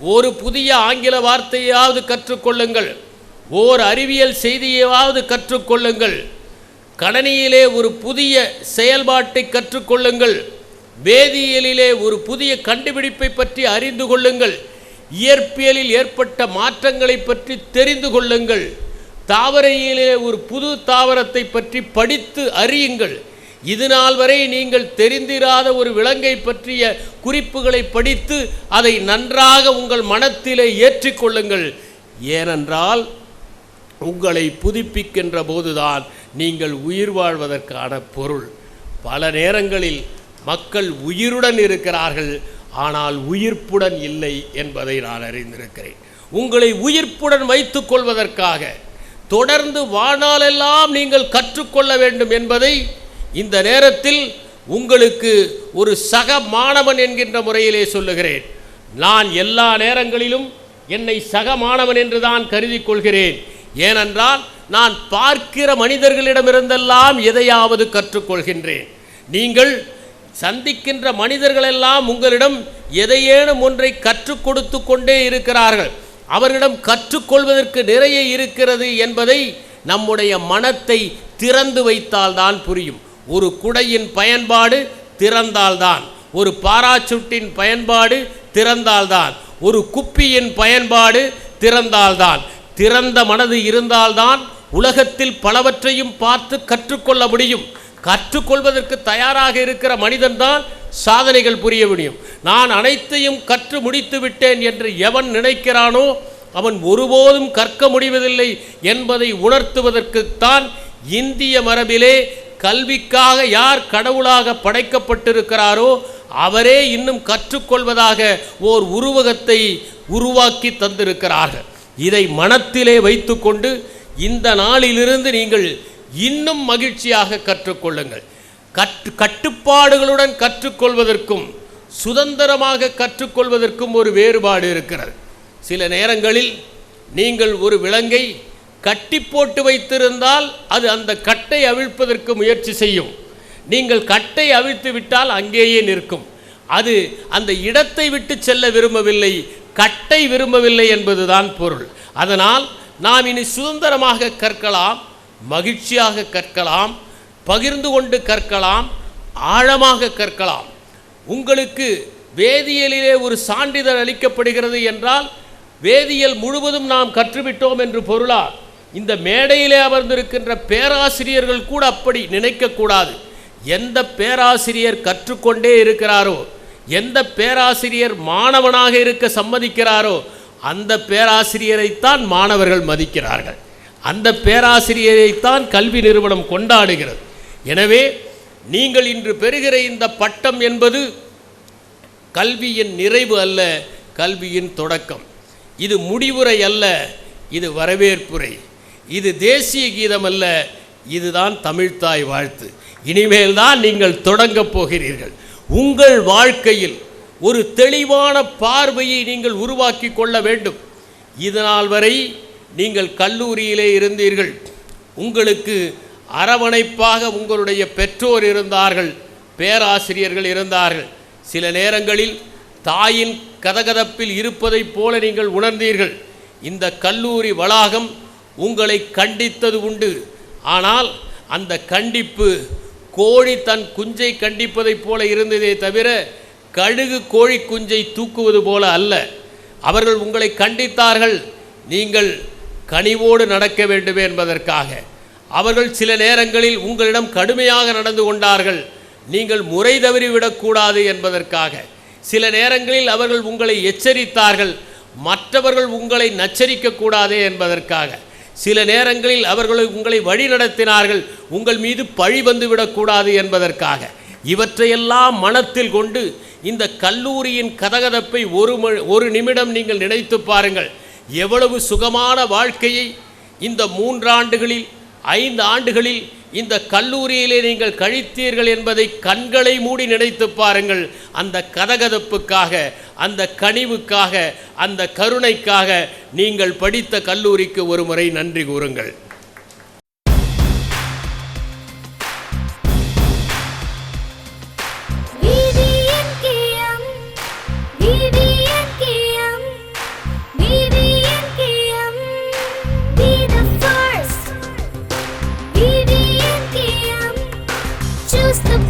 ஒரு புதிய ஆங்கில வார்த்தையாவது கற்றுக்கொள்ளுங்கள். ஓர் அறிவியல் செய்தியாவது கற்றுக்கொள்ளுங்கள். கணனியிலே ஒரு புதிய செயல்பாட்டை கற்றுக்கொள்ளுங்கள். வேதியியலிலே ஒரு புதிய கண்டுபிடிப்பை பற்றி அறிந்து கொள்ளுங்கள். இயற்பியலில் ஏற்பட்ட மாற்றங்களை பற்றி தெரிந்து கொள்ளுங்கள். தாவரையிலே ஒரு புது தாவரத்தை பற்றி படித்து அறியுங்கள். இது நாள் வரை நீங்கள் தெரிந்திராத ஒரு விலங்கை பற்றிய குறிப்புகளை படித்து அதை நன்றாக உங்கள் மனத்திலே ஏற்றிக்கொள்ளுங்கள். ஏனென்றால் உங்களை புதுப்பிக்கின்ற போதுதான் நீங்கள் உயிர் வாழ்வதற்கான பொருள். பல நேரங்களில் மக்கள் உயிருடன் இருக்கிறார்கள் ஆனால் உயிர்ப்புடன் இல்லை என்பதை நான் அறிந்திருக்கிறேன். உங்களை உயிர்ப்புடன் வைத்துக் கொள்வதற்காக தொடர்ந்து வாழ்நாளெல்லாம் நீங்கள் கற்றுக்கொள்ள வேண்டும் என்பதை இந்த நேரத்தில் உங்களுக்கு ஒரு சக மாணவன் என்கின்ற முறையிலே சொல்லுகிறேன். நான் எல்லா நேரங்களிலும் என்னை சக மாணவன் என்று தான் கருதி கொள்கிறேன். ஏனென்றால் நான் பார்க்கிற மனிதர்களிடமிருந்தெல்லாம் எதையாவது கற்றுக்கொள்கின்றேன் நீங்கள் சந்திக்கின்ற மனிதர்களெல்லாம் உங்களிடம் எதையேனும் ஒன்றை கற்றுக் கொடுத்து கொண்டே இருக்கிறார்கள். அவர்களிடம் கற்றுக்கொள்வதற்கு நிறைய இருக்கிறது என்பதை நம்முடைய மனத்தை திறந்து வைத்தால்தான் புரியும். ஒரு குடையின் பயன்பாடு திறந்தால்தான். ஒரு பாராசூட்டின் பயன்பாடு திறந்தால்தான். ஒரு குப்பியின் பயன்பாடு திறந்தால்தான். திறந்த மனது இருந்தால்தான் உலகத்தில் பலவற்றையும் பார்த்து கற்றுக்கொள்ள முடியும். கற்றுக்கொள்வதற்கு தயாராக இருக்கிற மனிதன்தான் சாதனைகள் புரிய முடியும். நான் அனைத்தையும் கற்று முடித்து விட்டேன் என்று எவன் நினைக்கிறானோ அவன் ஒருபோதும் கற்க முடிவதில்லை என்பதை உணர்த்துவதற்குத்தான் இந்திய மரபிலே கல்விக்காக யார் கடவுளாக படைக்கப்பட்டிருக்கிறாரோ அவரே இன்னும் கற்றுக்கொள்வதாக ஓர் உருவகத்தை உருவாக்கி தந்திருக்கிறார்கள். இதை மனத்திலே வைத்துக்கொண்டு இந்த நாளிலிருந்து நீங்கள் இன்னும் மகிழ்ச்சியாக கற்றுக்கொள்ளுங்கள். கற்று கட்டுப்பாடுகளுடன் கற்றுக்கொள்வதற்கும் சுதந்திரமாக கற்றுக்கொள்வதற்கும் ஒரு வேறுபாடு இருக்கிறது. சில நேரங்களில் நீங்கள் ஒரு விலங்கை கட்டி போட்டு வைத்திருந்தால் அது அந்த கட்டை அவிழ்ப்பதற்கு முயற்சி செய்யும். நீங்கள் கட்டை அவிழ்த்து விட்டால் அங்கேயே நிற்கும். அது அந்த இடத்தை விட்டு செல்ல விரும்பவில்லை கட்டை விரும்பவில்லை என்பதுதான் பொருள். அதனால் நாம் இனி சுதந்திரமாக கற்கலாம் மகிழ்ச்சியாக கற்கலாம் பகிர்ந்து கொண்டு கற்கலாம் ஆழமாக கற்கலாம். உங்களுக்கு வேதியியலிலே ஒரு சான்றிதழ் அளிக்கப்படுகிறது என்றால் வேதியியல் முழுவதும் நாம் கற்றுவிட்டோம் என்று பொருளா இந்த மேடையிலே அமர்ந்திருக்கின்ற பேராசிரியர்கள் கூட அப்படி நினைக்கக்கூடாது. எந்த பேராசிரியர் கற்றுக்கொண்டே இருக்கிறாரோ எந்த பேராசிரியர் மாணவனாக இருக்க சம்மதிக்கிறாரோ அந்த பேராசிரியரைத்தான் மாணவர்கள் மதிக்கிறார்கள். அந்த பேராசிரியரைத்தான் கல்வி நிறுவனம் கொண்டாடுகிறது. எனவே நீங்கள் இன்று பெறுகிற இந்த பட்டம் என்பது கல்வியின் நிறைவு அல்ல கல்வியின் தொடக்கம். இது முடிவுரை அல்ல இது வரவேற்புரை. இது தேசிய கீதம் அல்ல இதுதான் தமிழ்த்தாய் வாழ்த்து. இனிமேல் தான் நீங்கள் தொடங்கப் போகிறீர்கள். உங்கள் வாழ்க்கையில் ஒரு தெளிவான பார்வையை நீங்கள் உருவாக்கி கொள்ள வேண்டும். இதனால் வரை நீங்கள் கல்லூரியிலே இருந்தீர்கள். உங்களுக்கு அரவணைப்பாக உங்களுடைய பெற்றோர் இருந்தார்கள் பேராசிரியர்கள் இருந்தார்கள். சில நேரங்களில் தாயின் கதகதப்பில் இருப்பதைப் போல நீங்கள் உணர்ந்தீர்கள். இந்த கல்லூரி வளாகம் உங்களை கண்டித்தது உண்டு. ஆனால் அந்த கண்டிப்பு கோழி தன் குஞ்சை கண்டிப்பதைப் போல இருந்ததே தவிர கழுகு கோழி குஞ்சை தூக்குவது போல அல்ல. அவர்கள் உங்களை கண்டித்தார்கள். நீங்கள் கனிவோடு நடக்க வேண்டுமே என்பதற்காக. அவர்கள் சில நேரங்களில் உங்களிடம் கடுமையாக நடந்து கொண்டார்கள். நீங்கள் முறை தவறிவிடக்கூடாது என்பதற்காக. சில நேரங்களில் அவர்கள் உங்களை எச்சரித்தார்கள். மற்றவர்கள் உங்களை நச்சரிக்கக்கூடாதே என்பதற்காக. சில நேரங்களில் அவர்கள் உங்களை வழி நடத்தினார்கள். உங்கள் மீது பழி வந்துவிடக்கூடாது என்பதற்காக. இவற்றையெல்லாம் மனத்தில் கொண்டு இந்த கல்லூரியின் கதகதப்பை ஒரு ம- ஒரு நிமிடம் நீங்கள் நினைத்து பாருங்கள். எவ்வளவு சுகமான வாழ்க்கையை இந்த மூன்றாண்டுகளில் ஐந்து ஆண்டுகளில் இந்த கல்லூரியிலே நீங்கள் கழித்தீர்கள் என்பதை கண்களை மூடி நினைத்து பாருங்கள். அந்த கதகதப்புக்காக அந்த கனிவுக்காக அந்த கருணைக்காக நீங்கள் படித்த கல்லூரிக்கு ஒரு முறை நன்றி கூறுங்கள். просто